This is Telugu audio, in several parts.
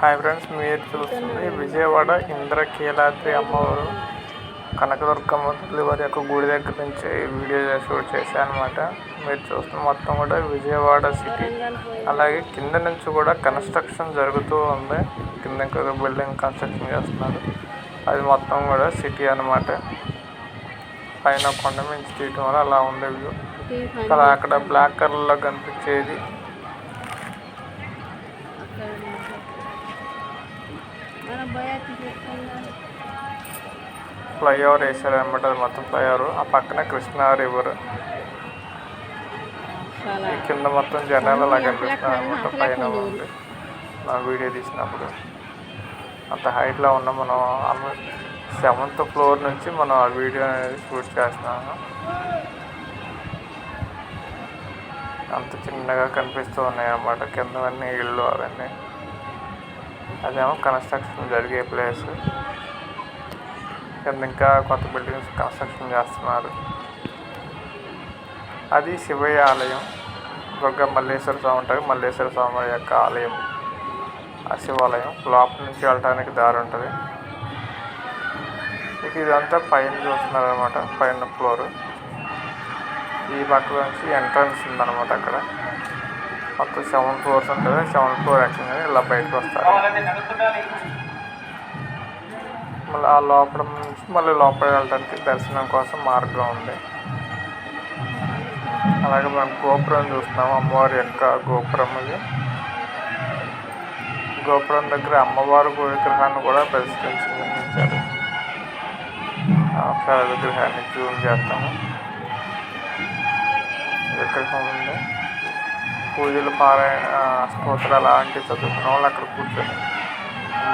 హాయ్ ఫ్రెండ్స్ మీరు చూస్తుంది విజయవాడ ఇంద్రకీలాద్రి అమ్మవారు కనకదుర్గమ్మ తల్లి వారి యొక్క గుడి దగ్గర నుంచి వీడియో షూట్ చేశాను అనమాట మీరు చూస్తున్న మొత్తం కూడా విజయవాడ సిటీ. అలాగే కింద నుంచి కూడా కన్స్ట్రక్షన్ జరుగుతూ ఉంది. కింద ఇంకా బిల్డింగ్ కన్స్ట్రక్షన్ చేస్తున్నారు. అది మొత్తం కూడా సిటీ అన్నమాట. పైన కొండ నుంచి తీయటం వల్ల అలా ఉంది వ్యూ. అలా అక్కడ బ్లాక్ కలర్లో కనిపించేది. ఫ్లైఓవర్ వేసారు అనమాట అది మొత్తం ఫ్లైఓవర్. ఆ పక్కన కృష్ణా రివర్. ఈ కింద మొత్తం జనాలు అలా కనిపిస్తున్నారు అనమాట పైన ఉంది. నా వీడియో తీసినప్పుడు. అంత హైట్లో ఉన్న మనం సెవెంత్ ఫ్లోర్ నుంచి మనం ఆ వీడియో అనేది షూట్ చేస్తున్నాము అంత చిన్నగా కనిపిస్తూ ఉన్నాయి అన్నమాట కిందవన్నీ ఇళ్ళు అవన్నీ. అదేమో కన్స్ట్రక్షన్ జరిగే ప్లేస్ కింద ఇంకా కొత్త బిల్డింగ్స్ కన్స్ట్రక్షన్ చేస్తున్నారు. అది శివయ్య ఆలయం. దుర్గ మల్లేశ్వర స్వామి ఉంటుంది. మల్లేశ్వర స్వామి యొక్క ఆలయం. ఆ శివాలయం. లోపల నుంచి వెళ్ళడానికి దారి ఉంటుంది. ఇక ఇదంతా పైన చూస్తున్నారు అనమాట పైన ఫ్లోర్ ఈ పక్క నుంచి ఎంట్రన్స్ ఉందన్నమాట అక్కడ. మొత్తం సెవెన్ ఫ్లోర్స్ ఉంటుంది. సెవెన్ ఫ్లోర్ ఎక్కడ ఇలా బయటకు వస్తారు. మళ్ళీ ఆ లోపల నుంచి మళ్ళీ లోపల వెళ్ళడానికి దర్శనం కోసం మార్గం ఉంది. అలాగే మనం గోపురం చూస్తున్నాం. అమ్మవారి యొక్క గోపురం ఇది. గోపురం దగ్గర అమ్మవారి విగ్రహాన్ని కూడా ప్రదర్శించారు ఒకసారి విగ్రహాన్ని జూమ్ చేస్తాము విగ్రహం ఉంది. పూజలు పారాయణ స్తోత్రాలు అలాంటివి చదువుకున్న వాళ్ళు అక్కడ కూర్చొని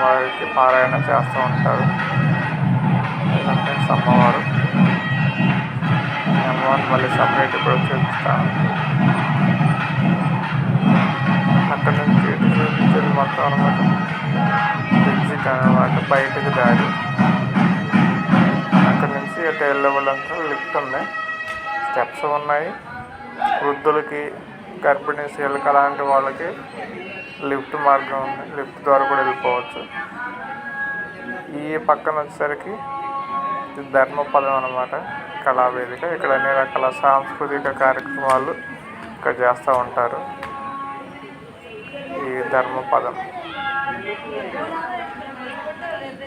వారికి పారాయణ చేస్తూ ఉంటారు. లేదంటే అమ్మవారు అమ్మవారిని మళ్ళీ సపరేట్ ఇప్పుడు చూపిస్తాను అక్కడ నుంచి ఇటు చూపించేది మొత్తం అనమాట. ఎగ్జిట్ అనమాట బయటకు దారి. అక్కడ నుంచి అటు వెళ్ళవలంతా లిఫ్ట్ ఉంది స్టెప్స్ ఉన్నాయి. వృద్ధులకి గర్భిణీ స్త్రీలకు అలాంటి వాళ్ళకి లిఫ్ట్ మార్గం ఉంది. లిఫ్ట్ ద్వారా కూడా వెళ్ళిపోవచ్చు. ఈ పక్కన వచ్చేసరికి ధర్మపదం అనమాట కళావేదిక. ఇక్కడ అన్ని రకాల సాంస్కృతిక కార్యక్రమాలు ఇక్కడ చేస్తూ ఉంటారు. ఈ ధర్మపదం.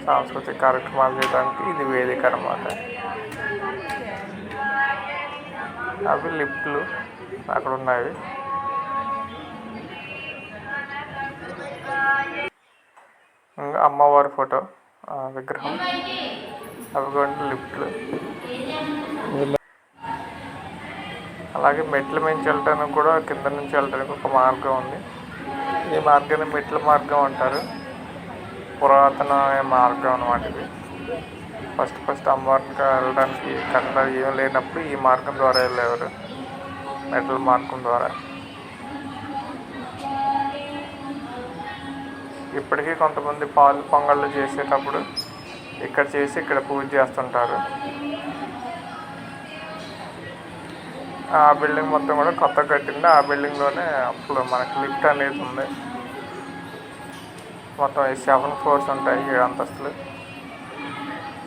సాంస్కృతిక కార్యక్రమాలు చేయడానికి ఇది వేదిక అనమాట అవి లిఫ్ట్లు అక్కడ ఉన్నాయి. అమ్మవారి ఫోటో విగ్రహం. అవి కూడా లిఫ్ట్లు. అలాగే మెట్ల నుంచి వెళ్ళటానికి కూడా కింద నుంచి వెళ్ళటానికి ఒక మార్గం ఉంది. ఈ మార్గాన్ని మెట్ల మార్గం అంటారు. పురాతన మార్గం అనమాట ఇది. ఫస్ట్ ఫస్ట్ అమ్మవారికి వెళ్ళడానికి కన్నడ ఏం లేనప్పుడు ఈ మార్గం ద్వారా వెళ్ళేవారు. మెట్ల మార్గం ద్వారా. ఇప్పటికీ కొంతమంది పాలు పొంగళ్ళు చేసేటప్పుడు ఇక్కడ చేసి ఇక్కడ పూజ చేస్తుంటారు. ఆ బిల్డింగ్ మొత్తం కూడా కొత్త కట్టింది. ఆ బిల్డింగ్లోనే అప్పుడు మనకి లిఫ్ట్ అనేది ఉంది. మొత్తం సెవెన్ ఫ్లోర్స్ ఉంటాయి ఏడు అంతస్తులు.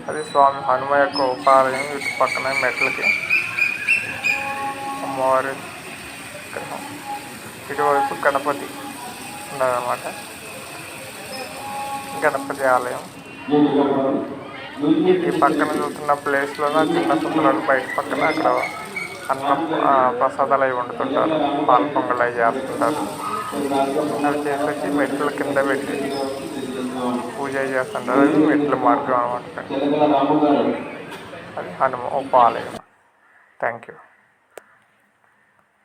అది స్వామి హనుమ యొక్క ఉపాలయం ఇటు పక్కన మెట్లకి అమ్మవారి విగ్రహం. ఇటువైపు గణపతి ఉండదన్నమాట గణపతి ఆలయం. ఈ పక్కన చూస్తున్న ప్లేస్లో చిన్న సుందరాలు బయట పక్కన అక్కడ అన్న ప్రసాదాలు అవి వండుతుంటారు. పాల పొంగల్ అవి చేస్తుంటారు. అవి చేసేసి మెట్ల కింద పెట్టి పూజ చేస్తుంటారు. అది మెట్ల మార్గం అనమాట అది హనుమ ఉపాలయం థ్యాంక్ యూ